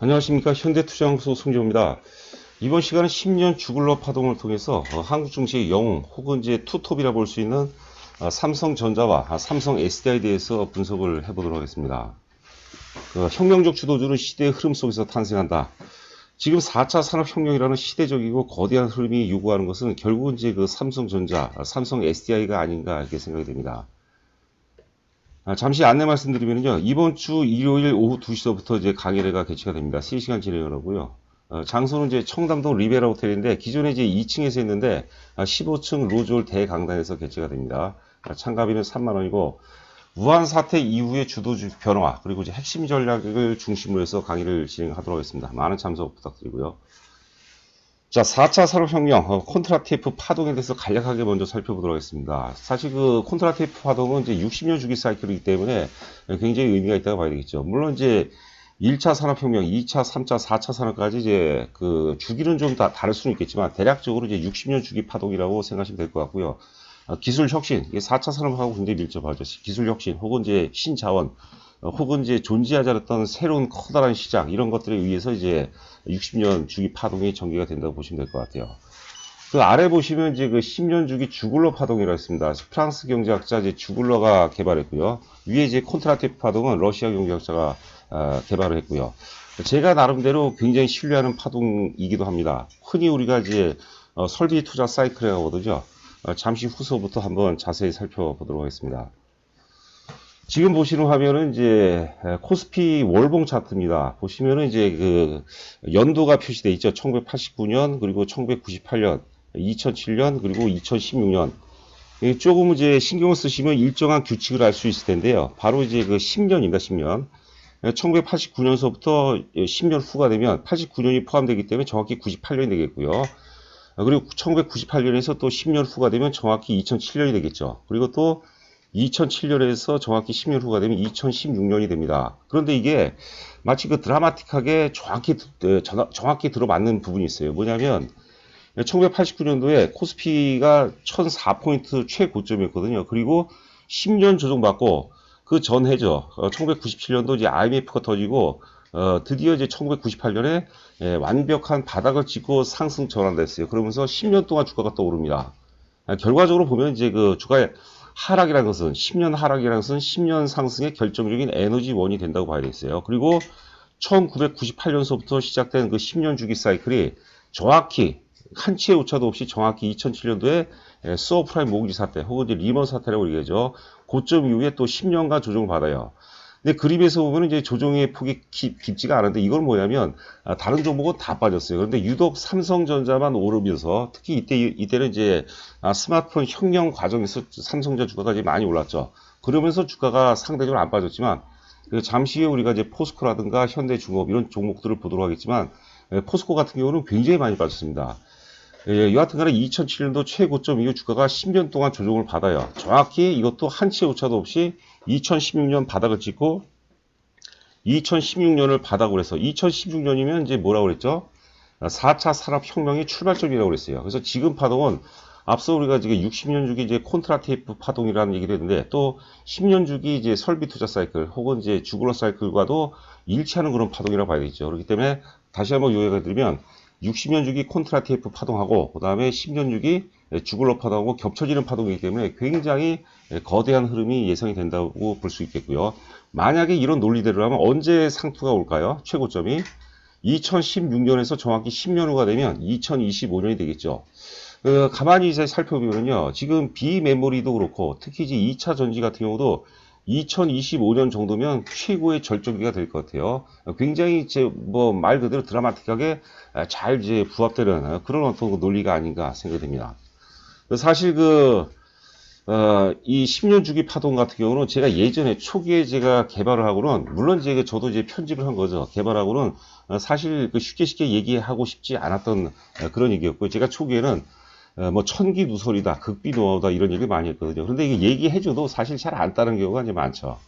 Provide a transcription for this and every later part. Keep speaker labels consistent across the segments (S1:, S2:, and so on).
S1: 안녕하십니까 현대투자연구소 송재호입니다. 이번 시간은 10년 주글러 파동을 통해서 어, 한국 증시의 영웅 혹은 이제 투톱이라 볼 수 있는 어, 삼성전자와 아, 삼성 SDI에 대해서 분석을 해보도록 하겠습니다. 그 혁명적 주도주는 시대의 흐름 속에서 탄생한다. 지금 4차 산업혁명이라는 시대적이고 거대한 흐름이 요구하는 것은 결국은 이제 그 삼성전자, 아, 삼성 SDI가 아닌가 이렇게 생각이 됩니다. 아, 잠시 안내 말씀드리면요. 이번 주 일요일 오후 2시서부터 이제 강의회가 개최가 됩니다. 3시간 진행을 하고요. 어, 장소는 이제 청담동 리베라 호텔인데 기존에 이제 2층에서 했는데 아, 15층 로즈홀 대강당에서 개최가 됩니다. 아, 참가비는 3만 원이고 우한 사태 이후의 주도주 변화 그리고 이제 핵심 전략을 중심으로 해서 강의를 진행하도록 하겠습니다. 많은 참석 부탁드리고요. 자, 4차 산업혁명, 어, 콘트라티프 파동에 대해서 간략하게 먼저 살펴보도록 하겠습니다. 사실 그 콘트라티프 파동은 이제 60년 주기 사이클이기 때문에 굉장히 의미가 있다고 봐야 되겠죠. 물론 이제 1차 산업혁명, 2차, 3차, 4차 산업까지 이제 그 주기는 좀 다 다를 수는 있겠지만 대략적으로 이제 60년 주기 파동이라고 생각하시면 될 것 같고요. 어, 기술 혁신, 이게 4차 산업하고 굉장히 밀접하죠. 기술 혁신 혹은 이제 신자원, 어, 혹은 이제 존재하지 않았던 새로운 커다란 시장 이런 것들에 의해서 이제 60년 주기 파동이 전개가 된다고 보시면 될 것 같아요. 그 아래 보시면 이제 그 10년 주기 주글러 파동이라고 있습니다. 프랑스 경제학자 이제 주글러가 개발했고요. 위에 이제 콘트라티프 파동은 러시아 경제학자가 어, 개발을 했고요. 제가 나름대로 굉장히 신뢰하는 파동이기도 합니다. 흔히 우리가 이제 어, 설비 투자 사이클이라고 하거든요. 어, 잠시 후서부터 한번 자세히 살펴보도록 하겠습니다. 지금 보시는 화면은 이제 코스피 월봉 차트입니다. 보시면은 이제 그 연도가 표시되어 있죠. 1989년 그리고 1998년, 2007년 그리고 2016년. 조금 이제 신경을 쓰시면 일정한 규칙을 알 수 있을 텐데요. 바로 이제 그 10년입니다. 10년. 1989년서부터 10년 후가 되면 89년이 포함되기 때문에 정확히 98년이 되겠고요. 그리고 1998년에서 또 10년 후가 되면 정확히 2007년이 되겠죠. 그리고 또 2007년에서 정확히 10년 후가 되면 2016년이 됩니다. 그런데 이게 마치 그 드라마틱하게 정확히, 정확히 들어맞는 부분이 있어요. 뭐냐면 1989년도에 코스피가 1004포인트 최고점이었거든요. 그리고 10년 조정받고 그 전해죠. 1997년도 이제 IMF가 터지고 어, 드디어 이제 1998년에 예, 완벽한 바닥을 찍고 상승 전환됐어요. 그러면서 10년 동안 주가가 떠오릅니다. 아, 결과적으로 보면 이제 그 주가의 하락이라는 것은 10년 하락이라는 것은 10년 상승의 결정적인 에너지원이 된다고 봐야 되겠어요. 그리고 1998년서부터 시작된 그 10년 주기 사이클이 정확히 한치의 오차도 없이 정확히 2007년도에 수어프라임 모기지 사태 혹은 리먼 사태라고 얘기하죠. 고점 이후에 또 10년간 조정을 받아요. 근데 그림에서 보면 이제 조정의 폭이 깊, 깊지가 않은데 이건 뭐냐면 아, 다른 종목은 다 빠졌어요. 그런데 유독 삼성전자만 오르면서 특히 이때 이때는 이제 아, 스마트폰 혁명 과정에서 삼성전자 주가가 이제 많이 올랐죠. 그러면서 주가가 상대적으로 안 빠졌지만 그 잠시 후에 우리가 이제 포스코라든가 현대중업 이런 종목들을 보도록 하겠지만 예, 포스코 같은 경우는 굉장히 많이 빠졌습니다. 예, 여하튼 간에 2007년도 최고점 이후 주가가 10년 동안 조정을 받아요. 정확히 이것도 한치의 오차도 없이 2016년 바닥을 찍고 2016년을 바닥으로 해서 2016년이면 이제 뭐라고 그랬죠? 4차 산업혁명의 출발점이라고 그랬어요. 그래서 지금 파동은 앞서 우리가 지금 60년 주기 이제 콘트라테이프 파동이라는 얘기를 했는데 또 10년 주기 이제 설비 투자 사이클 혹은 이제 주글러 사이클과도 일치하는 그런 파동이라고 봐야 되겠죠. 그렇기 때문에 다시 한번 요약을 드리면 60년 주기 콘트라테이프 파동하고 그 다음에 10년 주기 주글러 파동하고 겹쳐지는 파동이기 때문에 굉장히 거대한 흐름이 예상이 된다고 볼 수 있겠고요. 만약에 이런 논리대로라면 언제 상투가 올까요? 최고점이 2016년에서 정확히 10년 후가 되면 2025년이 되겠죠. 그 가만히 이제 살펴보면요. 지금 비메모리도 그렇고 특히 이제 2차 전지 같은 경우도 2025년 정도면 최고의 절정기가 될 것 같아요. 굉장히 이제 뭐 말 그대로 드라마틱하게 잘 이제 부합되는 그런 어떤 논리가 아닌가 생각됩니다. 사실 그, 어, 이 10년 주기 파동 같은 경우는 제가 예전에 초기에 제가 개발을 하고는, 물론 제가 저도 이제 편집을 한 거죠. 개발하고는 사실 그 쉽게 쉽게 얘기하고 싶지 않았던 그런 얘기였고, 제가 초기에는 뭐 천기 누설이다, 극비 노하우다 이런 얘기를 많이 했거든요. 그런데 이게 얘기해줘도 사실 잘 안 따르는 경우가 이제 많죠.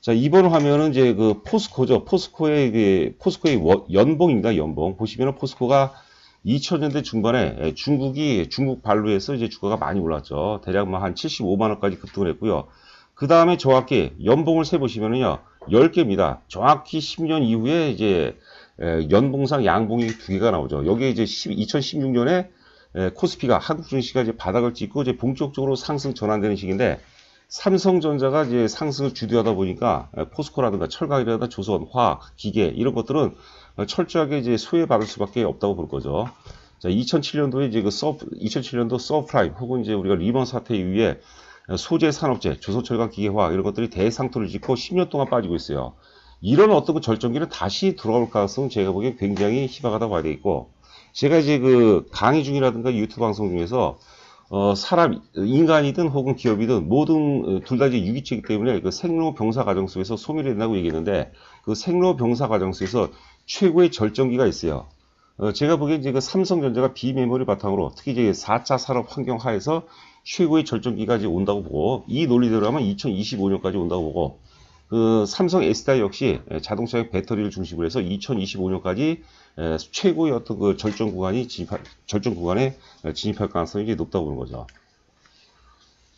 S1: 자, 이번 화면은 이제 그 포스코죠. 포스코의, 그 포스코의 연봉입니다. 연봉. 보시면은 포스코가 2000년대 중반에 중국이 중국 발로해서 이제 주가가 많이 올랐죠. 대략 뭐한 75만 원까지 급등을 했고요. 그 다음에 정확히 연봉을 세 보시면은요. 10개입니다. 정확히 10년 이후에 이제 에, 연봉상 양봉이 두 개가 나오죠. 여기에 이제 2016년에 코스피가 한국 증시가 이제 바닥을 찍고 이제 본격적으로 상승 전환되는 시기인데 삼성전자가 이제 상승을 주도하다 보니까 에, 포스코라든가 철강이라든가 조선, 화학, 기계 이런 것들은 어, 철저하게 이제 소외받을 수밖에 없다고 볼 거죠. 자, 2007년도에 이제 그 서, 2007년도 서프라임 혹은 이제 우리가 리먼 사태 이후에 소재 산업재, 조선철강 기계화 이런 것들이 대상토를 짓고 10년 동안 빠지고 있어요. 이런 어떤 그 절정기는 다시 돌아올 가능성은 제가 보기엔 굉장히 희박하다고 봐야 되겠고, 제가 이제 그 강의 중이라든가 유튜브 방송 중에서 어, 사람, 인간이든 혹은 기업이든 모든 둘 다 이제 유기체이기 때문에 그 생로 병사 과정 속에서 소멸이 된다고 얘기했는데 그 생로 병사 과정 속에서 최고의 절정기가 있어요. 어, 제가 보기엔 이제 그 삼성전자가 비메모리 바탕으로 특히 이제 4차 산업 환경 하에서 최고의 절정기까지 온다고 보고 이 논리대로 하면 2025년까지 온다고 보고 그 삼성 S다 역시 자동차의 배터리를 중심으로 해서 2025년까지 최고의 어떤 그 절정 구간이 진입할, 절정 구간에 진입할 가능성이 높다고 보는 거죠.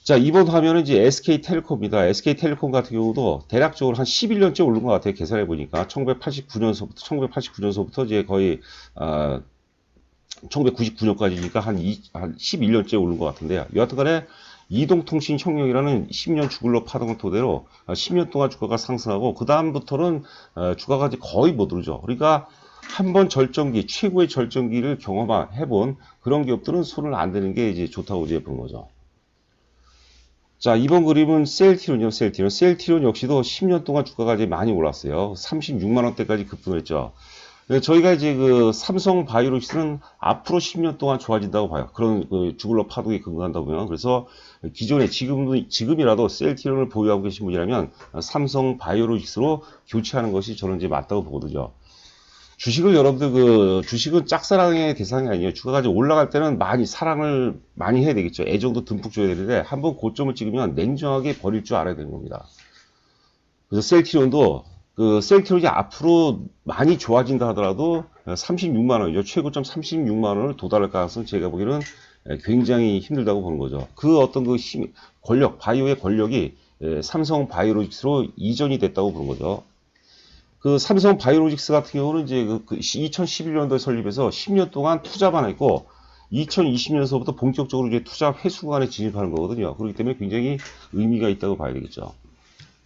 S1: 자, 이번 화면은 이제 SK텔레콤입니다. SK텔레콤 같은 경우도 대략적으로 한 11년째 오른 것 같아요. 계산해 보니까 1989년서부터 1989년서부터 이제 거의 어, 1999년까지니까 한, 이, 한 11년째 오른 것 같은데요. 여하튼간에 이동통신 혁명이라는 10년 주글로 파동을 토대로 10년 동안 주가가 상승하고 그 다음부터는 주가가 이제 거의 못 오르죠. 그러니까 한 번 절정기 최고의 절정기를 경험해본 그런 기업들은 손을 안 대는 게 이제 좋다고 이제 본 거죠. 자, 이번 그림은 셀티론이요, 셀티론. 셀티론 역시도 10년 동안 주가가 이제 많이 올랐어요. 36만원대까지 급등했죠. 네, 저희가 이제 그 삼성 바이오로직스는 앞으로 10년 동안 좋아진다고 봐요. 그런 그 주글러 파동에 근거한다 보면. 그래서 기존에 지금, 지금이라도 셀티론을 보유하고 계신 분이라면 삼성 바이오로직스로 교체하는 것이 저는 이제 맞다고 보거든요. 주식을 여러분들 그 주식은 짝사랑의 대상이 아니에요. 주가가 올라갈 때는 많이 사랑을 많이 해야 되겠죠. 애정도 듬뿍 줘야 되는데 한번 고점을 찍으면 냉정하게 버릴 줄 알아야 되는 겁니다. 그래서 셀티론도 그 셀티론이 앞으로 많이 좋아진다 하더라도 36만 원이죠. 최고점 36만 원을 도달할 가능성 제가 보기에는 굉장히 힘들다고 보는 거죠. 그 어떤 그 힘, 권력, 바이오의 권력이 삼성 바이오로직스로 이전이 됐다고 보는 거죠. 그 삼성 바이오로직스 같은 경우는 이제 그 2011년도에 설립해서 10년 동안 투자만 했고 2020년서부터 본격적으로 이제 투자 회수 구간에 진입하는 거거든요. 그렇기 때문에 굉장히 의미가 있다고 봐야 되겠죠.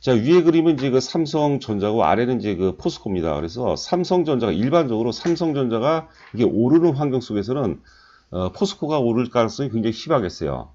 S1: 자, 위에 그림은 이제 그 삼성전자고 아래는 이제 그 포스코입니다. 그래서 삼성전자가 일반적으로 삼성전자가 이게 오르는 환경 속에서는 어, 포스코가 오를 가능성이 굉장히 희박했어요.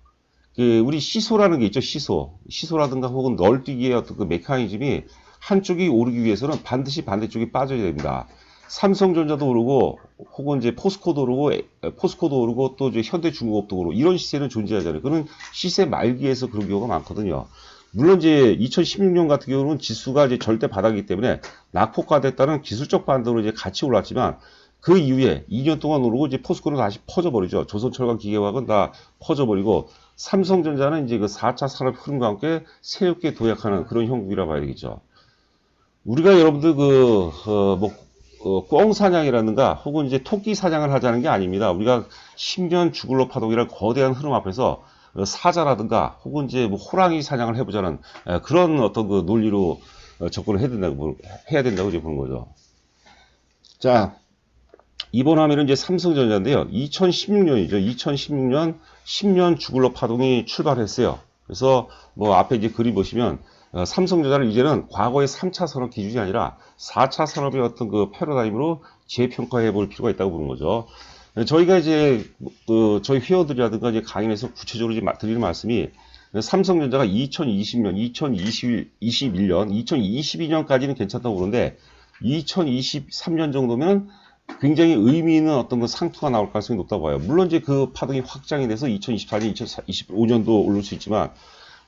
S1: 그 우리 시소라는 게 있죠, 시소. 시소라든가 혹은 널뛰기의 어떤 그 메커니즘이 한쪽이 오르기 위해서는 반드시 반대쪽이 빠져야 됩니다. 삼성전자도 오르고 혹은 이제 포스코도 오르고 포스코도 오르고 또 이제 현대중공업도 오르고 이런 시세는 존재하잖아요. 그는 시세 말기에서 그런 경우가 많거든요. 물론 이제 2016년 같은 경우는 지수가 이제 절대 바닥이기 때문에 낙폭과됐다는 기술적 반등으로 이제 같이 올랐지만 그 이후에 2년 동안 오르고 이제 포스코는 다시 퍼져버리죠. 조선철강 기계화학은 다 퍼져버리고 삼성전자는 이제 그 4차 산업 흐름과 함께 새롭게 도약하는 그런 형국이라 봐야 되겠죠. 우리가 여러분들 그, 어, 뭐, 어, 꽝 사냥이라든가 혹은 이제 토끼 사냥을 하자는 게 아닙니다. 우리가 10년 주글로 파동이라는 거대한 흐름 앞에서 사자라든가 혹은 이제 뭐 호랑이 사냥을 해보자는 그런 어떤 그 논리로 어, 접근을 해야 된다고, 해야 된다고 이제 보는 거죠. 자, 이번 화면은 이제 삼성전자인데요. 2016년이죠. 2016년 10년 주글로 파동이 출발했어요. 그래서 뭐 앞에 이제 그림 보시면 어, 삼성전자는 이제는 과거의 3차 산업 기준이 아니라 4차 산업의 어떤 그 패러다임으로 재평가해 볼 필요가 있다고 보는 거죠. 저희가 이제 그 저희 회원들이라든가 이제 강연에서 구체적으로 이제 드리는 말씀이 삼성전자가 2020년, 2021, 21년, 2022년까지는 괜찮다고 그러는데 2023년 정도면 굉장히 의미 있는 어떤 그 상투가 나올 가능성이 높다고 봐요. 물론 이제 그 파동이 확장이 돼서 2024년, 2025년도 오를 수 있지만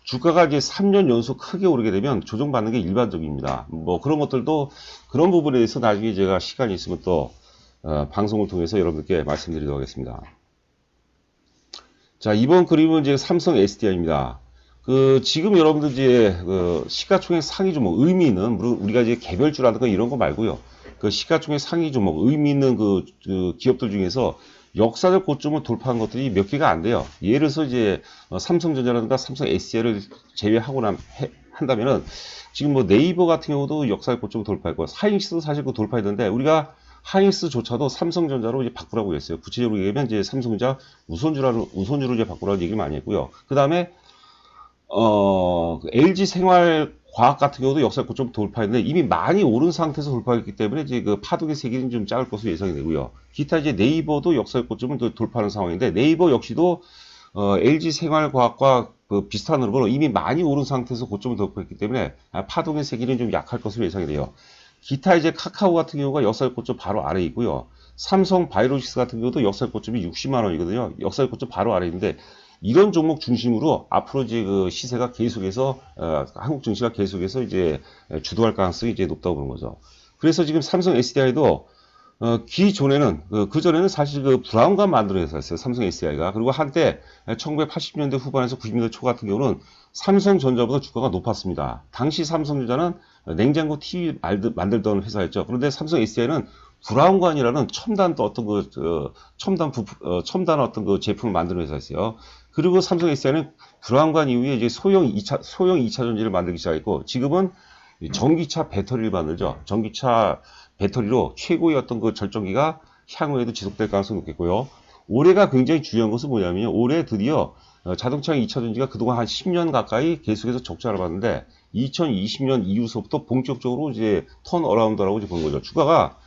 S1: 주가가 이제 3년 연속 크게 오르게 되면 조정받는 게 일반적입니다. 뭐 그런 것들도 그런 부분에 대해서 나중에 제가 시간이 있으면 또 어, 방송을 통해서 여러분들께 말씀드리도록 하겠습니다. 자 이번 그림은 이제 삼성 SDI입니다. 그 지금 여러분들 이제 그 시가총액 상위 종목 의미 있는 우리가 이제 개별주라든가 이런 거 말고요. 그 시가총액 상위 종목 의미 있는 그, 그 기업들 중에서 역사적 고점을 돌파한 것들이 몇 개가 안 돼요. 예를 들어서 이제 어, 삼성전자라든가 삼성 SCL을 제외하고 남, 해, 한다면은 지금 뭐 네이버 같은 경우도 역사적 고점을 돌파했고 사행시도 사실 그 돌파했는데 우리가 하이닉스조차도 삼성전자로 이제 바꾸라고 했어요. 구체적으로 얘기하면 이제 삼성전자 우선주로 우선주로 이제 바꾸라는 얘기를 많이 했고요. 그 다음에 어, 그 LG 생활 과학 같은 경우도 역사고 좀 돌파했는데 이미 많이 오른 상태에서 돌파했기 때문에 이제 그 파동의 세기는 좀 작을 것으로 예상이 되고요. 기타 이제 네이버도 역사의 고점을 또 돌파하는 상황인데 네이버 역시도 어, LG 생활과학과 그 비슷한 흐름으로 이미 많이 오른 상태에서 고점을 돌파했기 때문에 아, 파동의 세기는 좀 약할 것으로 예상이 돼요. 기타 이제 카카오 같은 경우가 역사의 고점 바로 아래에 있고요. 삼성 바이오로직스 같은 경우도 역사의 고점이 60만 원이거든요. 역사의 고점 바로 아래에 있는데 이런 종목 중심으로 앞으로 이제 그 시세가 계속해서 어, 한국 증시가 계속해서 이제 주도할 가능성이 이제 높다고 보는 거죠. 그래서 지금 삼성 SDI도 어, 기존에는 그, 그 전에는 사실 그 브라운관 만들어냈었어요. 삼성 SDI가 그리고 한때 1980년대 후반에서 90년대 초 같은 경우는 삼성전자보다 주가가 높았습니다. 당시 삼성전자는 냉장고 TV 만들던 회사였죠. 그런데 삼성 SDI는 브라운관이라는 첨단 또 어떤 그 어, 첨단 부 어, 첨단 어떤 그 제품을 만드는 회사였어요. 그리고 삼성 SDI는 브라운관 이후에 이제 소형 2차 소형 2차 전지를 만들기 시작했고 지금은 전기차 배터리를 만들죠. 전기차 배터리로 최고의 어떤 그 절정기가 향후에도 지속될 가능성이 높겠고요. 올해가 굉장히 중요한 것은 뭐냐면 올해 드디어 어, 자동차 2차 전지가 그동안 한 10년 가까이 계속해서 적자를 봤는데 2020년 이후서부터 본격적으로 이제 턴 어라운드라고 이제 보는 거죠. 주가가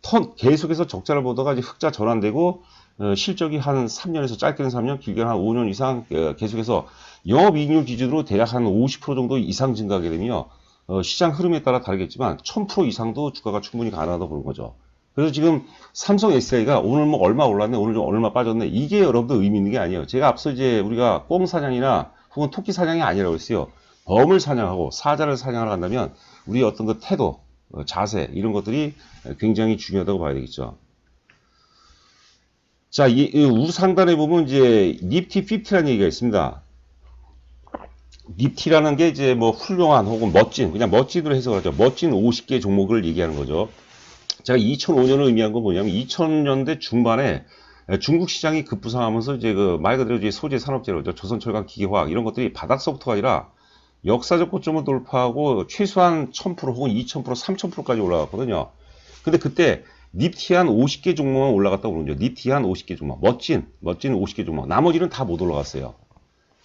S1: 턴 계속해서 적자를 보다가 이제 흑자 전환되고 어, 실적이 한 3년에서 짧게는 3년, 길게는 한 5년 이상 어, 계속해서 영업이익률 기준으로 대략 한 50% 정도 이상 증가하게 되면요. 어, 시장 흐름에 따라 다르겠지만 1000% 이상도 주가가 충분히 가능하다고 보는 거죠. 그래서 지금 삼성 SDI가 오늘 뭐 얼마 올랐네, 오늘 좀 얼마 빠졌네. 이게 여러분들 의미 있는 게 아니에요. 제가 앞서 이제 우리가 꽁 사냥이나 혹은 토끼 사냥이 아니라고 했어요. 범을 사냥하고 사자를 사냥하러 간다면 우리 어떤 그 태도, 자세 이런 것들이 굉장히 중요하다고 봐야 되겠죠. 자, 이, 이 우상단에 보면 이제 니프티 50라는 얘기가 있습니다. 니프티라는 게 이제 뭐 훌륭한 혹은 멋진, 그냥 멋진으로 해석을 하죠. 멋진 50개 종목을 얘기하는 거죠. 제가 2005년을 의미한 건 뭐냐면 2000년대 중반에 중국 시장이 급부상하면서 이제 그 말 그대로 이제 소재 산업재료죠. 조선철강 기계화학 이런 것들이 바닥서부터가 아니라 역사적 고점을 돌파하고 최소한 1000% 혹은 2000% 3000%까지 올라갔거든요. 근데 그때 니프티 한 50개 종목만 올라갔다고 그러죠. 니프티 한 50개 종목. 멋진, 멋진 50개 종목. 나머지는 다 못 올라갔어요.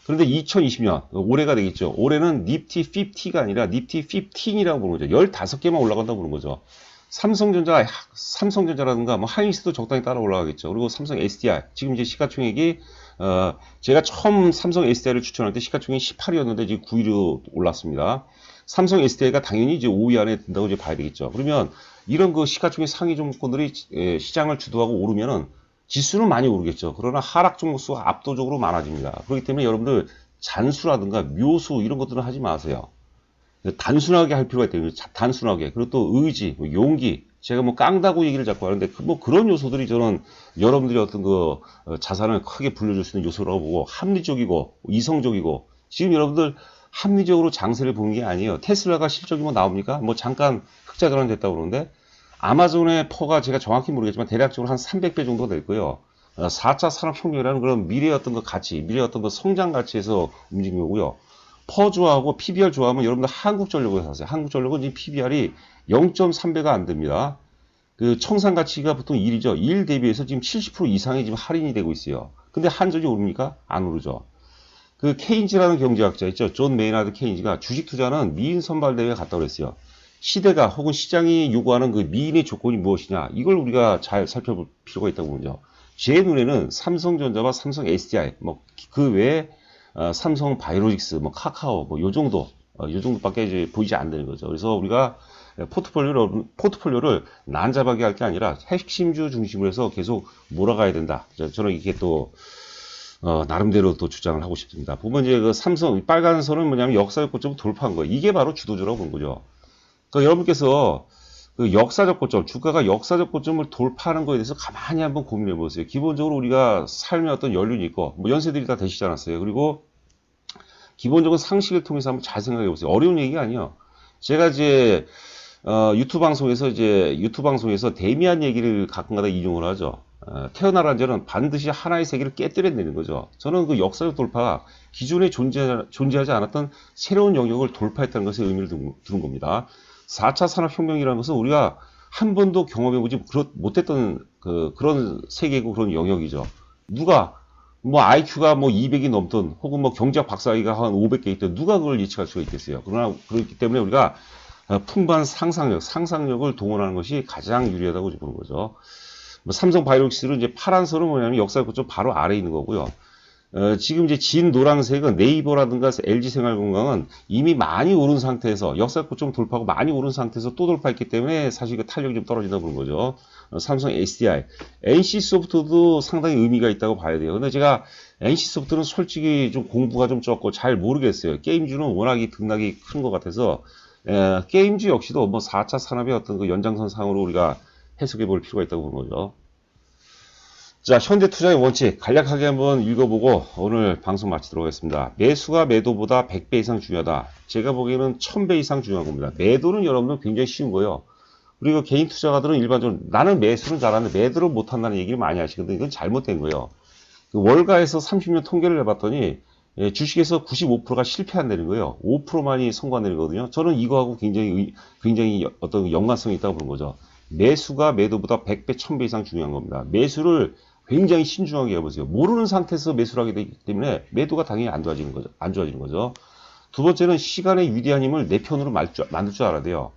S1: 그런데 2020년, 올해가 되겠죠. 올해는 니프티 50가 아니라 니프티 15이라고 부르는 거죠. 15개만 올라간다고 부르는 거죠. 삼성전자, 삼성전자라든가 뭐 하이닉스도 적당히 따라 올라가겠죠. 그리고 삼성 SDI. 지금 이제 시가총액이, 어, 제가 처음 삼성 SDI를 추천할 때 시가총액이 18이었는데 지금 9위로 올랐습니다. 삼성 SDI가 당연히 이제 5위 안에 든다고 이제 봐야 되겠죠. 그러면 이런 그 시가총액 상위 종목들이 예, 시장을 주도하고 오르면은 지수는 많이 오르겠죠. 그러나 하락 종목 수가 압도적으로 많아집니다. 그렇기 때문에 여러분들 잔수라든가 묘수 이런 것들은 하지 마세요. 단순하게 할 필요가 있대요. 단순하게. 그리고 또 의지, 뭐 용기. 제가 뭐 깡다고 얘기를 자꾸 하는데 그뭐 그런 요소들이 저는 여러분들이 어떤 그 어, 자산을 크게 불려줄 수 있는 요소라고 보고 합리적이고 이성적이고 지금 여러분들 합리적으로 장세를 보는 게 아니에요. 테슬라가 실적이 뭐 나옵니까? 뭐 잠깐 흑자 전환됐다고 그러는데 아마존의 퍼가 제가 정확히 모르겠지만 대략적으로 한 300배 정도 될 거예요. 4차 산업혁명이라는 그런 미래의 어떤 그 가치, 미래의 어떤 그 성장 가치에서 움직인 거고요. 퍼주하고 PBR 좋아하면 여러분들 한국전력을 사세요. 한국전력은 지금 PBR이 0.3배가 안 됩니다. 그 청산 가치가 보통 1이죠. 1 대비해서 지금 70% 이상이 지금 할인이 되고 있어요. 근데 한전이 오릅니까? 안 오르죠. 그 케인즈라는 경제학자 있죠. 존 메이나드 케인즈가 주식 투자는 미인 선발 대회에 갔다 그랬어요. 시대가 혹은 시장이 요구하는 그 미인의 조건이 무엇이냐 이걸 우리가 잘 살펴볼 필요가 있다고 보죠. 제 눈에는 삼성전자와 삼성 SDI 뭐 그 외에 어, 삼성 바이오로직스 뭐 카카오 뭐 요 정도 어, 요 정도밖에 이제 보이지 않는 거죠. 그래서 우리가 포트폴리오를 포트폴리오를 난잡하게 할 게 아니라 핵심주 중심으로 해서 계속 몰아가야 된다. 저는 이게 또 어, 나름대로 또 주장을 하고 싶습니다. 보면 이제 그 삼성 빨간 선은 뭐냐면 역사적 고점을 돌파한 거예요. 이게 바로 주도주라고 보는 거죠. 그 여러분께서 그 역사적 고점, 주가가 역사적 고점을 돌파하는 거에 대해서 가만히 한번 고민해 보세요. 기본적으로 우리가 삶의 어떤 연륜이 있고, 뭐 연세들이 다 되시지 않았어요. 그리고 기본적인 상식을 통해서 한번 잘 생각해 보세요. 어려운 얘기가 아니에요. 제가 이제 어, 유튜브 방송에서 이제 유튜브 방송에서 데미안 얘기를 가끔가다 인용을 하죠. 어, 태어나라는 자는 반드시 하나의 세계를 깨뜨려내는 거죠. 저는 그 역사적 돌파가 기존에 존재, 존재하지 않았던 새로운 영역을 돌파했다는 것에 의미를 두는 겁니다. 4차 산업혁명이라는 것은 우리가 한 번도 경험해보지 못했던 그, 그런 세계고 그런 영역이죠. 누가 뭐 IQ가 뭐 200이 넘든 혹은 뭐 경제학 박사학위가 한 500개 있든 누가 그걸 예측할 수가 있겠어요. 그러나 그렇기 때문에 우리가 어, 풍부한 상상력, 상상력을 동원하는 것이 가장 유리하다고 보는 거죠. 뭐 삼성 바이오닉스는 이제 파란색은 뭐냐면 역사 고점 바로 아래에 있는 거고요. 어, 지금 이제 진 노란색은 네이버라든가 LG 생활건강은 이미 많이 오른 상태에서 역사 고점 돌파하고 많이 오른 상태에서 또 돌파했기 때문에 사실 그 탄력이 좀 떨어진다고 보는 거죠. 어, 삼성 SDI, NC소프트도 상당히 의미가 있다고 봐야 돼요. 근데 제가 NC소프트는 솔직히 좀 공부가 좀 적고 잘 모르겠어요. 게임주는 워낙이 등락이 큰 것 같아서 에, 게임주 역시도 뭐 4차 산업의 어떤 그 연장선 상으로 우리가 해석해 볼 필요가 있다고 보는 거죠. 자, 현대 투자의 원칙 간략하게 한번 읽어보고 오늘 방송 마치도록 하겠습니다. 매수가 매도보다 100배 이상 중요하다. 제가 보기에는 1000배 이상 중요한 겁니다. 매도는 여러분들 굉장히 쉬운 거예요. 그리고 개인 투자가들은 일반적으로 나는 매수는 잘하는데 매도를 못한다는 얘기를 많이 하시거든요. 이건 잘못된 거예요. 그 월가에서 30년 통계를 해봤더니 예, 주식에서 95%가 실패한다는 거예요. 5%만이 성공한다는 거거든요. 저는 이거하고 굉장히 의- 굉장히 어떤 연관성이 있다고 보는 거죠. 매수가 매도보다 100배, 1000배 이상 중요한 겁니다. 매수를 굉장히 신중하게 해보세요. 모르는 상태에서 매수를 하게 되기 때문에 매도가 당연히 안 좋아지는 거죠. 안 좋아지는 거죠. 두 번째는 시간의 위대한 힘을 내 편으로 만들 줄 알아야 돼요.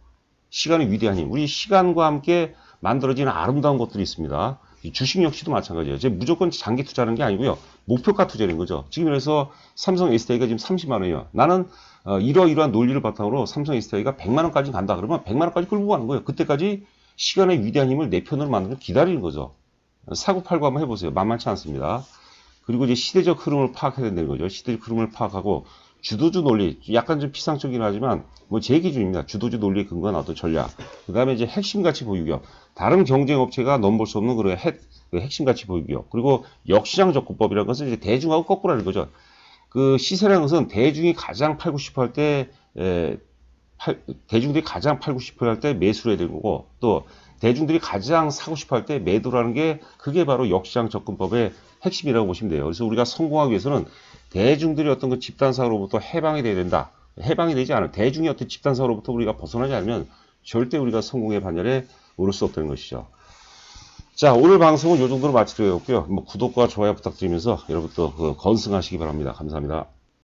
S1: 시간의 위대한 힘. 우리 시간과 함께 만들어지는 아름다운 것들이 있습니다. 이 주식 역시도 마찬가지예요. 이제 무조건 장기 투자하는 게 아니고요. 목표가 투자하는 거죠. 지금 그래서 삼성 SDI가 지금 30만 원이에요. 나는 어, 이러이러한 논리를 바탕으로 삼성 SDI가 100만 원까지 간다. 그러면 100만 원까지 끌고 가는 거예요. 그때까지 시간의 위대한 힘을 내 편으로 만들고 기다리는 거죠. 사고 팔고 한번 해보세요. 만만치 않습니다. 그리고 이제 시대적 흐름을 파악해야 된다는 거죠. 시대적 흐름을 파악하고 주도주 논리, 약간 좀 피상적이긴 하지만 뭐 제 기준입니다. 주도주 논리에 근거한 어떤 전략. 그 다음에 이제 핵심 가치 보유격. 다른 경쟁 업체가 넘볼 수 없는 그런 핵, 그 핵심 가치 보유격. 그리고 역시장 접근법이라는 것은 이제 대중하고 거꾸로 하는 거죠. 그 시세라는 것은 대중이 가장 팔고 싶어 할 때, 에, 팔- 대중들이 가장 팔고 싶어 할 때 매수를 해야 되는 거고, 또 대중들이 가장 사고 싶어 할 때 매도라는 게 그게 바로 역시장 접근법의 핵심이라고 보시면 돼요. 그래서 우리가 성공하기 위해서는 대중들이 어떤 그 집단사로부터 해방이 돼야 된다. 해방이 되지 않을 대중의 어떤 집단사로부터 우리가 벗어나지 않으면 절대 우리가 성공의 반열에 오를 수 없다는 것이죠. 자, 오늘 방송은 이 정도로 마치도록 하고요. 뭐 구독과 좋아요 부탁드리면서 여러분 또그 건승하시기 바랍니다. 감사합니다.